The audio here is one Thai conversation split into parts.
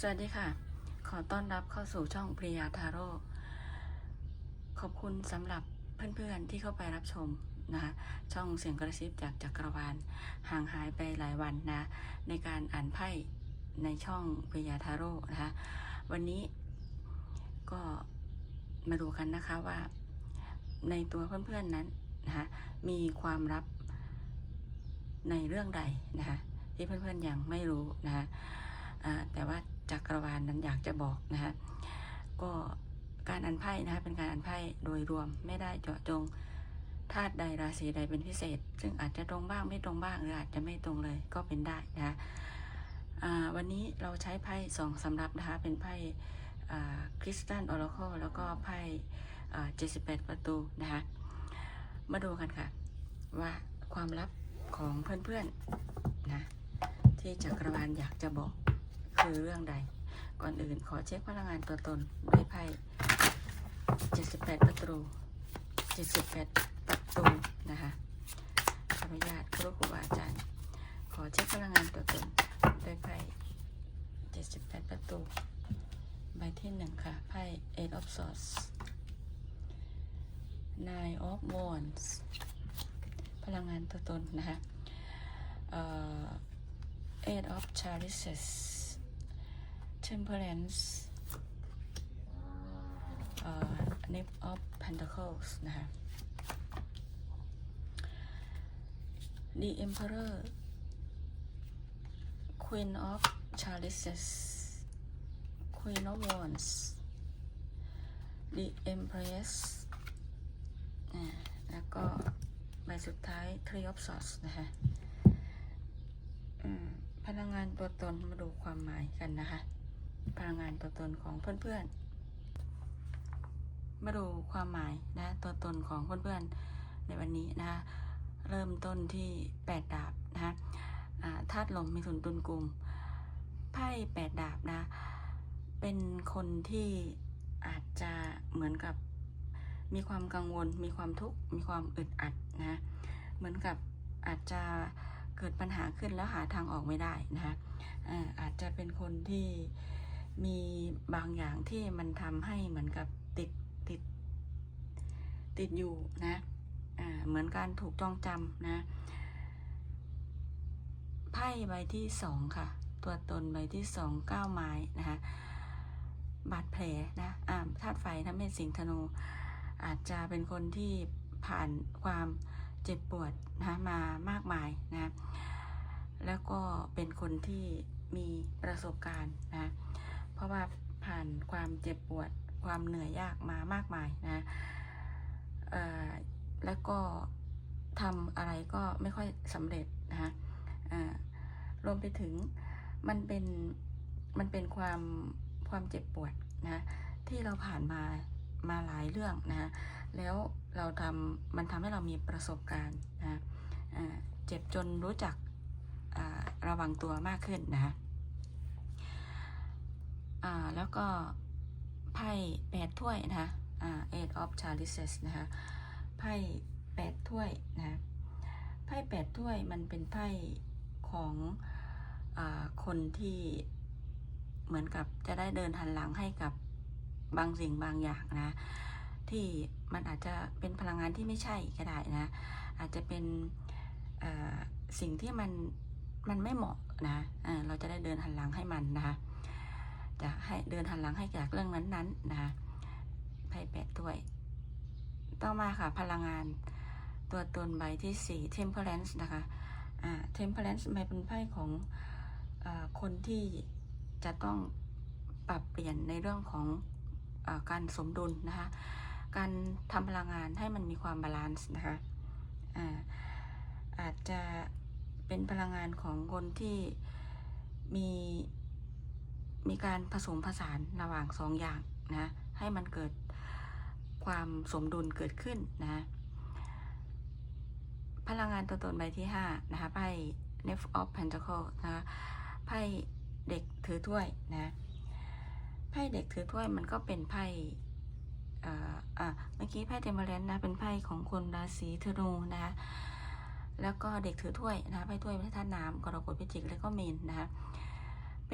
สวัสดีค่ะ ขอต้อนรับเข้าสู่ช่องปริยาทาโร่ขอบคุณสำหรับเพื่อนๆที่เข้าไปรับชมนะคะช่องเสียงกระซิบจากจักรวาลห่างหายไปหลายวันนะ ในการอ่านไพ่ในช่องปริยาทาโร่นะคะวันนี้ก็มาดูกันนะคะว่า ในตัวเพื่อนๆนั้นนะคะมีความลับในเรื่องใดนะคะที่เพื่อนๆยังไม่รู้นะคะแต่ว่า จักรวาลนั้นอยากจะบอกนะคะก็การอ่านไพ่นะคะเป็นการอ่านไพ่โดยรวมไม่ได้เจาะจงธาตุใดราศีใดเป็นพิเศษ ซึ่งอาจจะตรงบ้างไม่ตรงบ้างหรืออาจจะไม่ตรงเลยก็เป็นได้นะคะวันนี้เราใช้ไพ่สองสำรับนะคะเป็นไพ่คริสตัลออร์คแล้วก็ไพ่เจ็ดสิบแปดประตูนะคะมาดูกันค่ะ ว่าความลับของเพื่อนๆนะที่จักรวาลอยากจะบอก คือเรื่องใด ก่อนอื่นขอเช็คพลังงานตัวตนด้วยไพ่78 ประตู 78 ประตูนะคะขออนุญาตครูครูบาอาจารย์ ขอเช็คพลังงานตัวตนด้วยไพ่78 ประตูใบที่หนึ่งค่ะไพ่ Eight of Swords Nine of Wands พลังงานตัวตนนะคะเอ่อ Eight of Chalices Temperance เอ่อ Knave of Pentacles นะคะ The Emperor Queen of Chalices Queen of Wands The Empress อ่าแล้วก็ใบสุดท้าย Three of Swords นะคะพลังงานตัวตนมาดูความหมายกันนะคะ พลังงานตัวตนของเพื่อนๆ มาดูความหมายนะตัวตนของเพื่อนๆในวันนี้นะคะเริ่มต้นที่แปดดาบนะคะธาตุลมมีสุนตุนกลุ่มไพ่แปดดาบนะ เป็นคนที่อาจจะเหมือนกับมีความกังวล มีความทุกข์ มีความอึดอัดนะ เหมือนกับอาจจะเกิดปัญหาขึ้นแล้วหาทางออกไม่ได้นะคะอาจจะเป็นคนที่ มีบางอย่างที่มันทำให้เหมือนกับติดติด ติดอยู่นะอ่าเหมือนการถูกจองจำนะไพ่ใบที่สองค่ะ ตัวตนใบที่สองเก้าไม้นะคะบาดแผลนะอ่าธาตุไฟถ้าเป็นสิงห์ธนู อาจจะเป็นคนที่ผ่านความเจ็บปวดนะมามากมายนะแล้วก็เป็นคนที่มีประสบการณ์นะ เพราะว่าผ่านความเจ็บปวดความเหนื่อยยากมามากมายนะแล้วก็ทำอะไรก็ไม่ค่อยสำเร็จนะคะรวมไปถึงมันเป็นมันเป็นความความเจ็บปวดนะที่เราผ่านมามาหลายเรื่องนะแล้วเราทำมันทำให้เรามีประสบการณ์นะเจ็บจนรู้จักระวังตัวมากขึ้นนะ อ่าแล้วก็ไพ่แปดถ้วยนะคะอ่า eight of chalices นะคะไพ่แปดถ้วยนะไพ่แปดถ้วยมันเป็นไพ่ของอาคนที่เหมือนกับจะได้เดินหันหลังให้กับบางสิ่งบางอย่างนะที่มันอาจจะเป็นพลังงานที่ไม่ใช่ก็ได้นะ อาจจะเป็นสิ่งที่มันมันไม่เหมาะนะอ่าเราจะได้เดินหันหลังให้มันนะคะ ให้เดินหันหลังให้จากเรื่องนั้นๆนะคะไพ่แปดถ้วย ต่อมาค่ะพลังงานตัวตนใบที่สี่ temperance นะคะอ่า temperance หมายเป็นไพ่ของอคนที่จะต้องปรับเปลี่ยนในเรื่องของอการสมดุลนะคะ การทำพลังงานให้มันมีความบาลานซ์นะคะอ่าอาจจะเป็นพลังงานของคนที่มี มีการผสมผสานระหว่างสองอย่างนะให้มันเกิดความสมดุลเกิดขึ้นนะพลังงานตัวตนใบที่ห้านะคะไพ่ n e f of Pentacle นะคะไพ่เด็กถือถ้วยนะไพ่เด็กถือถ้วยมันก็เป็นไพ่เอ่อเมื่อกี้ไพ่เทมเ r รนนะเป็นไพ่ของคนราศีธนูนะคะแล้วก็เด็กถือถ้วยนะไพ่ถ้วยไพ่ธาตุน้ำกรกฎพิจิกแล้วก็เมนนะคะ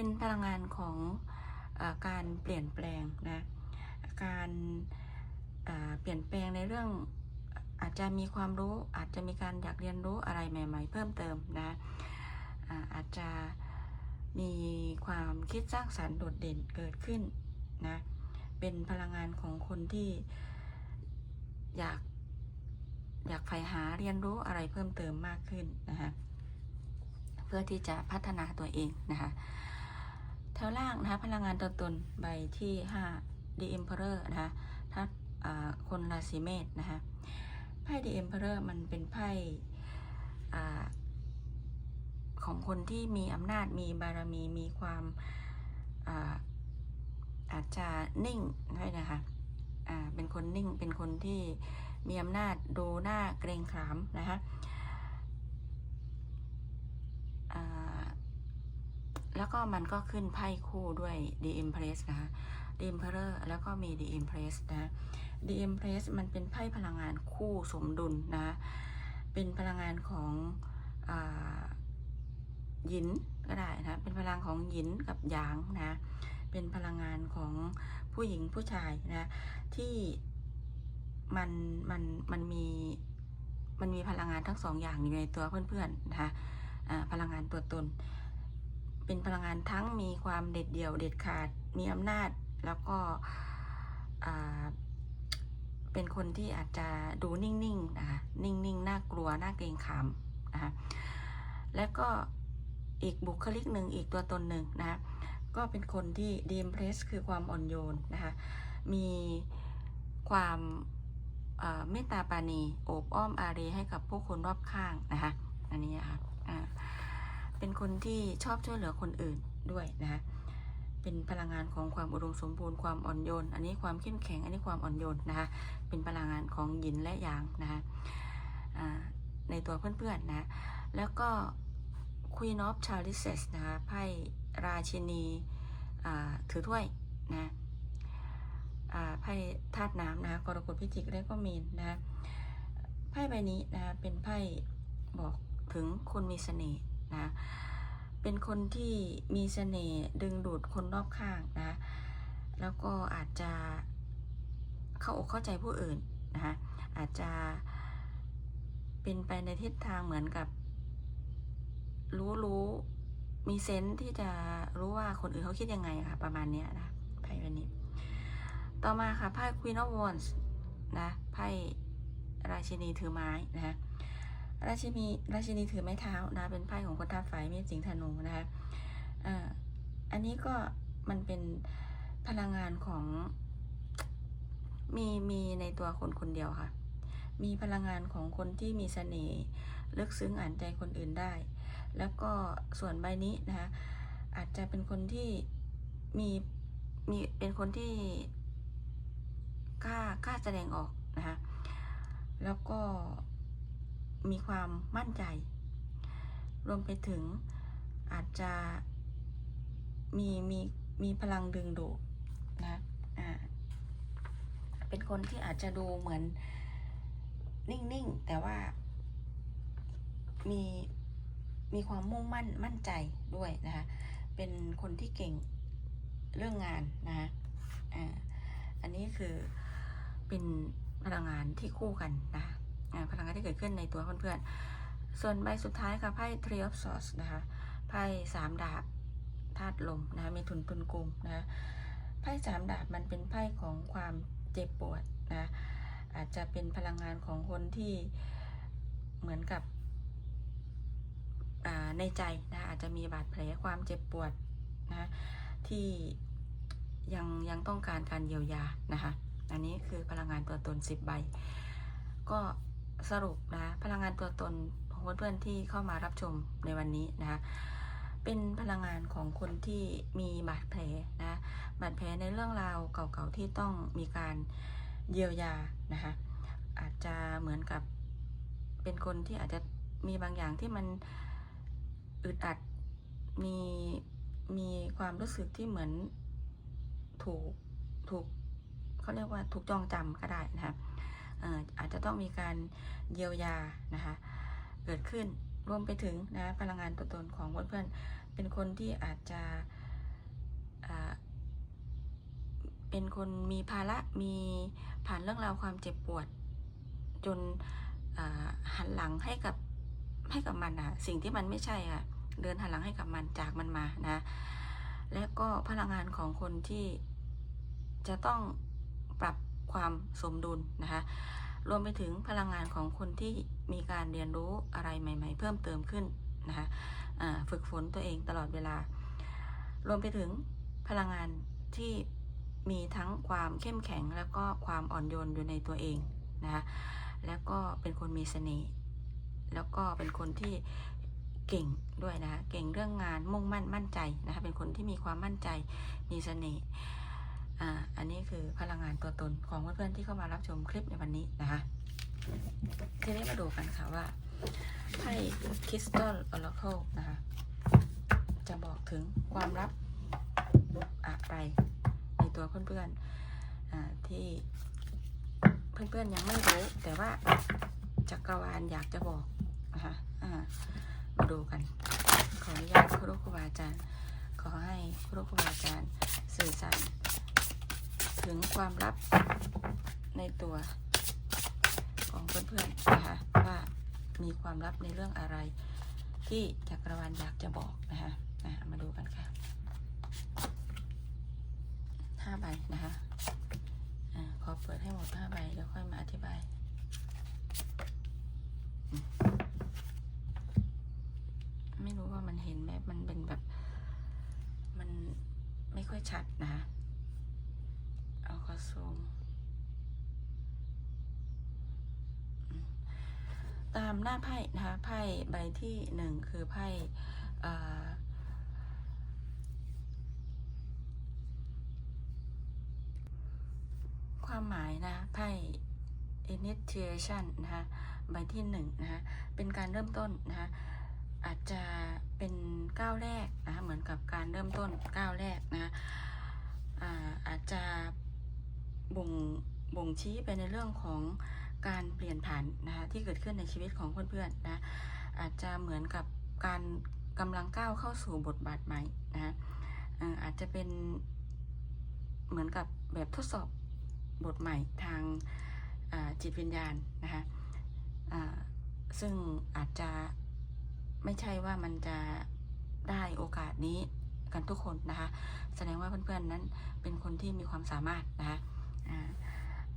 เป็นพลังงานของอการเปลี่ยนแปลงนะการเปลี่ยนแปลงในเรื่องอาจจะมีความรู้อาจจะมีการอยากเรียนรู้อะไรใหม่ ๆ เพิ่มเติมนะอาจจะมีความคิดสร้างสรรค์โดดเด่นเกิดขึ้นนะเป็นพลังงานของคนที่อยากอยากใฝ่หาเรียนรู้อะไรเพิ่มเติมมากขึ้นนะคะเพื่อที่จะพัฒนาตัวเองนะคะ ถวล่างนะคะพลังงานตัวตนใบที่ 5 The Emperor นะคะถ้าคนราศีเมษนะคะไพ่ The Emperor มันเป็นไพ่ของคนที่มีอำนาจมีบารมีมีความอาอาจจะนิ่งด้วยนะคะเป็นคนนิ่งเป็นคนที่มีอำนาจดูหน้าเกรงขามนะคะอ่า แล้วก็มันก็ขึ้นไพ่คู่ด้วย The Empress นะคะ The Emperor แล้วก็มี The Empress นะ The Empress มันเป็นไพ่พลังงานคู่สมดุลนะ เป็นพลังงานของหยินก็ได้นะ เป็นพลังของหยินกับหยางนะ เป็นพลังงานของผู้หญิงผู้ชายนะ ที่มันมันมันมีมันมีพลังงานทั้งสองอย่างอยู่ในตัวเพื่อนๆนะคะพลังงานตัวตน เป็นพลังงานทั้งมีความเด็ดเดี่ยวเด็ดขาดมีอำนาจ แล้วก็เป็นคนที่อาจจะดูนิ่งๆนะคะนิ่งๆน่ากลัวน่าเกรงขามนะคะแล้วก็อีกบุคลิกหนึ่งอีกตัวตนหนึ่งนะคะก็เป็นคนที่ดีมเพรสคือความอ่อนโยนนะคะมีความเมตตาปาณีโอบอ้อมอารีให้กับผู้คนรอบข้างนะคะอันนี้นะคะอ่า เป็นคนที่ชอบช่วยเหลือคนอื่นด้วยนะคะเป็นพลังงานของความอุดมสมบูรณ์ความอ่อนโยน อันนี้ความเข้มแข็ง อันนี้ความอ่อนโยนนะคะ เป็นพลังงานของหยินและหยางนะคะในตัวเพื่อนๆนะ แล้วก็ Queen of Chalices นะคะ ไพ่ราชินีถือถ้วยนะไพ่ธาตุน้ำนะคะกรกฎพิจิกและก็มีนนะ ไพ่ใบนี้นะคะเป็นไพ่บอกถึงคนมีเสน่ห์ นะ เป็นคนที่มีเสน่ห์ดึงดูดคนรอบข้างนะ แล้วก็อาจจะเข้าอกเข้าใจผู้อื่นนะคะอาจจะเป็นไปในทิศทางเหมือนกับ รู้รู้มีเซนส์ที่จะรู้ว่าคนอื่นเขาคิดยังไงค่ะ ประมาณนี้นะไพ่ใบนี้ ต่อมาค่ะไพ่ Queen of Wands นะไพ่ราชินีถือไม้นะคะ ราชินีราชินีถือไม้เท้านะเป็นไพ่ของคนท่าตุไฟเมษสิงห์ธนูนะคะอันนี้ก็มันเป็นพลังงานของมีมีในตัวคนคนเดียวค่ะ มีพลังงานของคนที่มีเสน่ห์ลึกซึ้งอ่านใจคนอื่นได้ แล้วก็ส่วนใบนี้นะคะอาจจะเป็นคนที่มีมีเป็นคนที่กล้ากล้าแสดงออกนะคะแล้วก็ มีความมั่นใจ รวมไปถึงอาจจะมีมีมีพลังดึงดูดนะอ่าเป็นคนที่อาจจะดูเหมือนนิ่งๆ แต่ว่ามีมีความมุ่งมั่นมั่นใจด้วยนะคะเป็นคนที่เก่งเรื่องงานนะคะอ่าอันนี้คือเป็นพลังงานที่คู่กันนะคะ พลังงานที่เกิดขึ้นในตัวเพื่อนๆ ส่วนใบสุดท้ายค่ะไพ่ Three of Swords นะคะไพ่สามดาบธาตุลมนะคะมีทุนทุนกุมนะคะไพ่สามดาบมันเป็นไพ่ของความเจ็บปวดนะอาจจะเป็นพลังงานของคนที่เหมือนกับในใจนะอาจจะมีบาดแผลความเจ็บปวดนะที่ยังยังต้องการการเยียวยานะคะ อันนี้คือพลังงานตัวตน 10 ใบ ก็ สรุปนะพลังงานตัวตนของเพื่อนๆที่เข้ามารับชมในวันนี้นะเป็นพลังงานของคนที่มีบาดแผลนะบาดแผลในเรื่องราวเก่าๆที่ต้องมีการเยียวยานะคะอาจจะเหมือนกับเป็นคนที่อาจจะมีบางอย่างที่มันอึดอัดมีมีความรู้สึกที่เหมือนถูกถูกเขาเรียกว่าถูกจองจำก็ได้นะคะเอาจจะต้องมีการเยียวยานะคะเกิดขึ้นรวมไปถึงนะพลังงานตัวตนของเพื่อนๆเป็นคนที่อาจจะเป็นคนมีภาระมีผ่านเรื่องราวความเจ็บปวด จนหันหลังให้กับให้กับมันอะสิ่งที่มันไม่ใช่อะเดินหันหลังให้กับมันจากมันมานะและก็พลังงานของคนที่จะต้องปรับ ความสมดุลนะคะรวมไปถึงพลังงานของคนที่มีการเรียนรู้อะไรใหม่ ๆ เพิ่มเติมขึ้นนะคะฝึกฝนตัวเองตลอดเวลา รวมไปถึงพลังงานที่มีทั้งความเข้มแข็งแล้วก็ความอ่อนโยนอยู่ในตัวเองนะคะแล้วก็เป็นคนมีเสน่ห์แล้วก็เป็นคนที่เก่งด้วยนะคะเก่งเรื่องงานมุ่งมั่นมั่นใจนะคะเป็นคนที่มีความมั่นใจมีเสน่ห์ อ่า อันนี้คือพลังงานตัวตนของเพื่อนๆที่เข้ามารับชมคลิปในวันนี้นะคะ ทีนี้มาดูกันค่ะว่าไพ่คริสตัลออร์เคิลนะคะ จะบอกถึงความลับอะไรในตัวเพื่อนๆอ่าที่เพื่อนๆยังไม่รู้แต่ว่าจักรวาลอยากจะบอกนะคะอ่ามาดูกัน ขออนุญาตครูครูบาอาจารย์ ขอให้ครูครูบาอาจารย์สื่อสาร ถึงความลับในตัวของเพื่อนๆนะคะว่ามีความลับในเรื่องอะไร ที่จักรวาลอยากจะบอกนะคะอะมาดูกันค่ะห้าใบนะคะอะขอเปิดให้หมดห้าใบเดี๋ยวค่อยมาอธิบายไม่รู้ว่ามันเห็นไหมมันเป็นแบบ มันไม่ค่อยชัดนะคะ เอาเข้าซูมอืมตาม หน้าไพ่นะคะไพ่ใบที่หนึ่งคือไพ่ความหมายนะไพ่ initiation นะคะใบที่หนึ่งนะคะเป็นการเริ่มต้นนะคะอาจจะเป็นก้าวแรกนะคะเหมือนกับการเริ่มต้นก้าวแรกนะอาอาจจะบ่งบ่งชี้ไปในเรื่องของ การเปลี่ยนผ่านนะคะที่เกิดขึ้นในชีวิตของเพื่อนๆนะอาจจะเหมือนกับการกำลังก้าวเข้าสู่บทบาทใหม่นะอาจจะเป็นเหมือนกับแบบทดสอบบทใหม่ทางจิตวิญญาณนะคะซึ่งอาจจะไม่ใช่ว่ามันจะได้โอกาสนี้กันทุกคนนะคะ แสดงว่าเพื่อนๆนั้นเป็นคนที่มีความสามารถนะคะอ่า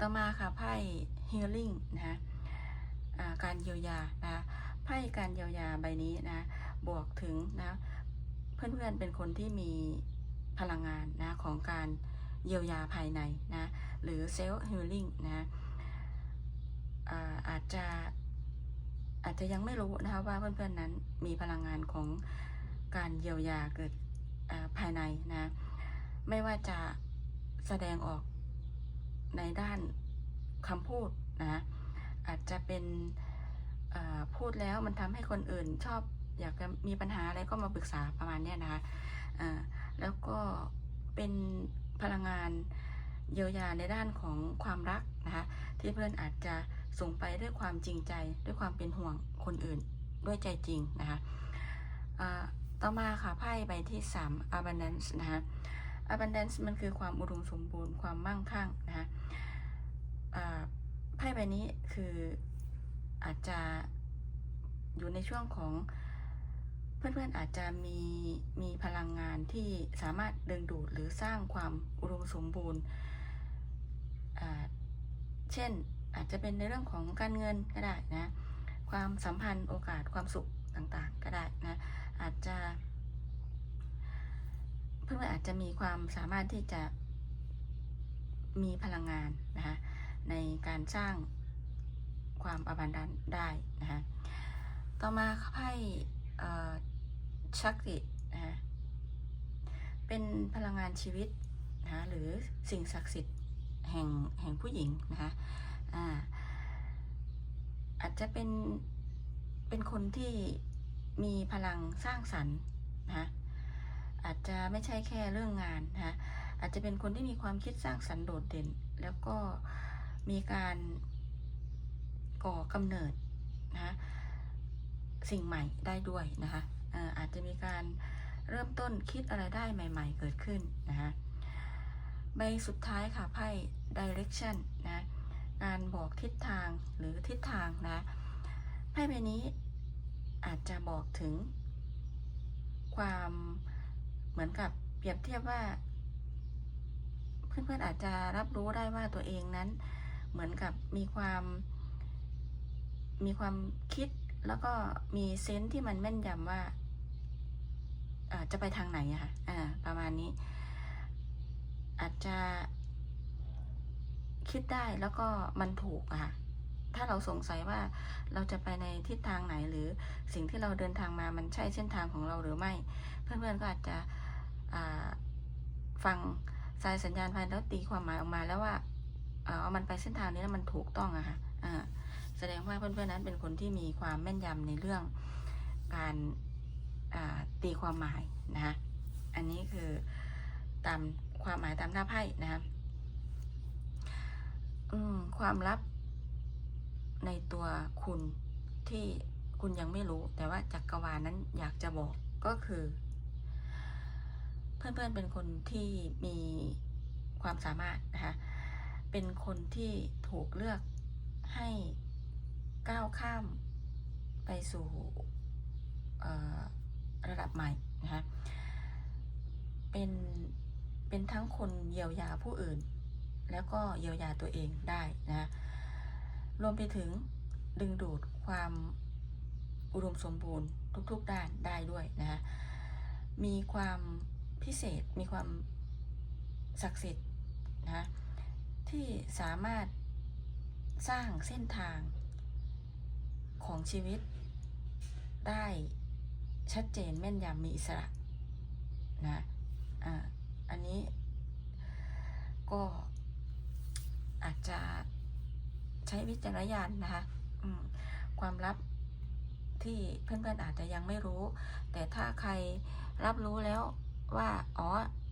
ต่อมาค่ะไพ่ healing นะคะการเยียวยานะคะไพ่การเยียวยาใบนี้นะบวกถึงนะเพื่อนๆเป็นคนที่มีพลังงานนะของการเยียวยาภายในนะหรือ self healing นะอาอาจจะอาจจะยังไม่รู้นะคะว่าเพื่อนๆนั้นมีพลังงานของการเยียวยาเกิดภายในนะไม่ว่าจะแสดงออก ในด้านคำพูดนะอาจจะเป็นพูดแล้วมันทำให้คนอื่นชอบอยากจะมีปัญหาอะไรก็มาปรึกษาประมาณเนี้ยนะคะแล้วก็เป็นพลังงานเยียวยาในด้านของความรักนะคะที่เพื่อนอาจจะส่งไปด้วยความจริงใจด้วยความเป็นห่วงคนอื่นด้วยใจจริงนะคะต่อมาค่ะไพ่ใบที่ 3 abundance นะคะ abundance มันคือความอุดมสมบูรณ์ความมั่งคั่งนะ ใบนี้คืออาจจะอยู่ในช่วงของเพื่อนๆอาจจะมีมีพลังงานที่สามารถดึงดูดหรือสร้างความอุดมสมบูรณ์ เช่นอาจจะเป็นในเรื่องของการเงินก็ได้นะ ความสัมพันธ์โอกาสความสุขต่างๆก็ได้นะ อาจจะเพื่อนๆอาจจะมีความสามารถที่จะมีพลังงานนะคะ ในการสร้างความอบันดันได้นะคะต่อมาไพ่เอ่ชักตินะคะเป็นพลังงานชีวิตนะคะหรือสิ่งศักดิ์สิทธิ์แห่งแห่งผู้หญิงนะคะอ่าอาจจะเป็นเป็นคนที่มีพลังสร้างสรรค์นะคะอาจจะไม่ใช่แค่เรื่องงานนะคะอาจจะเป็นคนที่มีความคิดสร้างสรรค์โดดเด่น แล้วก็ มีการก่อกำเนิดนะสิ่งใหม่ได้ด้วยนะคะเอ่ออาจจะมีการเริ่มต้นคิดอะไรได้ใหม่ๆเกิดขึ้นนะคะใบสุดท้ายค่ะไพ่ direction นะการบอกทิศทางหรือทิศทางนะไพ่ใบนี้อาจจะบอกถึง ความเหมือนกับเปรียบเทียบว่า เพื่อนๆอาจจะรับรู้ได้ว่าตัวเองนั้น เหมือนกับมีความ มีความคิดแล้วก็มีเซนส์ที่มันแม่นยำว่าจะไปทางไหนอะค่ะอ่าประมาณนี้ อาจจะคิดได้แล้วก็มันถูกอะค่ะถ้าเราสงสัยว่าเราจะไปในทิศทางไหนหรือสิ่งที่เราเดินทางมามันใช่เส้นทางของเราหรือไม่ เพื่อนๆก็อาจจะฟังสายสัญญาณไฟแล้วตีความหมายออกมาแล้วว่า เออมันไปเส้นทางนี้แล้วมันถูกต้องอะค่ะอ่าแสดงว่าเพื่อนๆนั้นเป็นคนที่มีความแม่นยำในเรื่องการตีความหมายนะคะอันนี้คือตามความหมายตามหน้าไพ่นะคะอืมความลับในตัวคุณที่คุณยังไม่รู้ แต่ว่าจักรวาลนั้นอยากจะบอกก็คือ เพื่อนๆเป็นคนที่มีความสามารถนะคะ เป็นคนที่ถูกเลือกให้ก้าวข้ามไปสู่ระดับใหม่นะคะเป็นเป็นทั้งคนเยียวยาผู้อื่น แล้วก็เยียวยาตัวเองได้นะคะรวมไปถึงดึงดูดความอุดมสมบูรณ์ทุกๆด้านได้ด้วยนะคะมีความพิเศษมีความศักดิ์สิทธิ์นะ ที่สามารถสร้างเส้นทางของชีวิต ได้ชัดเจนแม่นยำมีอิสระนะอ่าอันนี้ก็อาจจะใช้วิจารณญาณนะคะความลับที่เพื่อนๆอาจจะยังไม่รู้ แต่ถ้าใครรับรู้แล้วว่า อ๋อ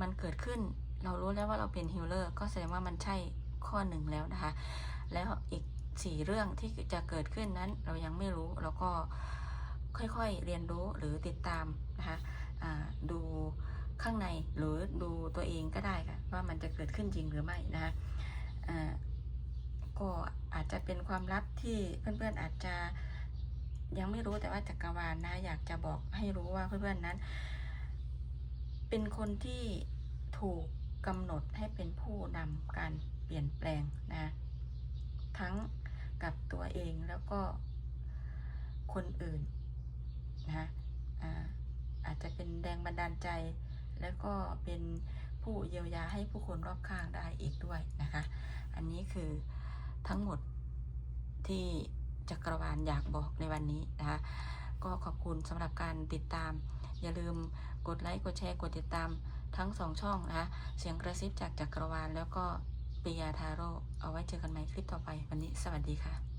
มันเกิดขึ้น เรารู้แล้วว่าเราเป็นฮิลเลอร์ ก็แสดงว่ามันใช่ ข้อหนึ่งแล้วนะคะ แล้วอีกสี่เรื่องที่จะเกิดขึ้นนั้นเรายังไม่รู้เราก็ค่อยๆเรียนรู้หรือติดตามนะคะดูข้างในหรือดูตัวเองก็ได้ค่ะว่ามันจะเกิดขึ้นจริงหรือไม่นะคะก็อาจจะเป็นความลับที่เพื่อนๆอาจจะยังไม่รู้แต่ว่าจักรวาลนะ อยากจะบอกให้รู้ว่าเพื่อนๆนั้น เป็นคนที่ถูกกำหนดให้เป็นผู้นำการ เปลี่ยนแปลงนะทั้งกับตัวเองแล้วก็คนอื่นนะอาอาจจะเป็นแรงบันดาลใจ แล้วก็เป็นผู้เยียวยาให้ผู้คนรอบข้างได้อีกด้วยนะคะ อันนี้คือทั้งหมดที่จักรวาลอยากบอกในวันนี้นะคะก็ขอบคุณสำหรับการติดตาม อย่าลืมกดไลค์กดแชร์กดติดตามทั้งสองช่องนะคะเสียงกระซิบจากจักรวาลแล้วก็ ปิยาทาโร่เอาไว้เจอกันใหม่คลิปต่อไป วันนี้สวัสดีค่ะ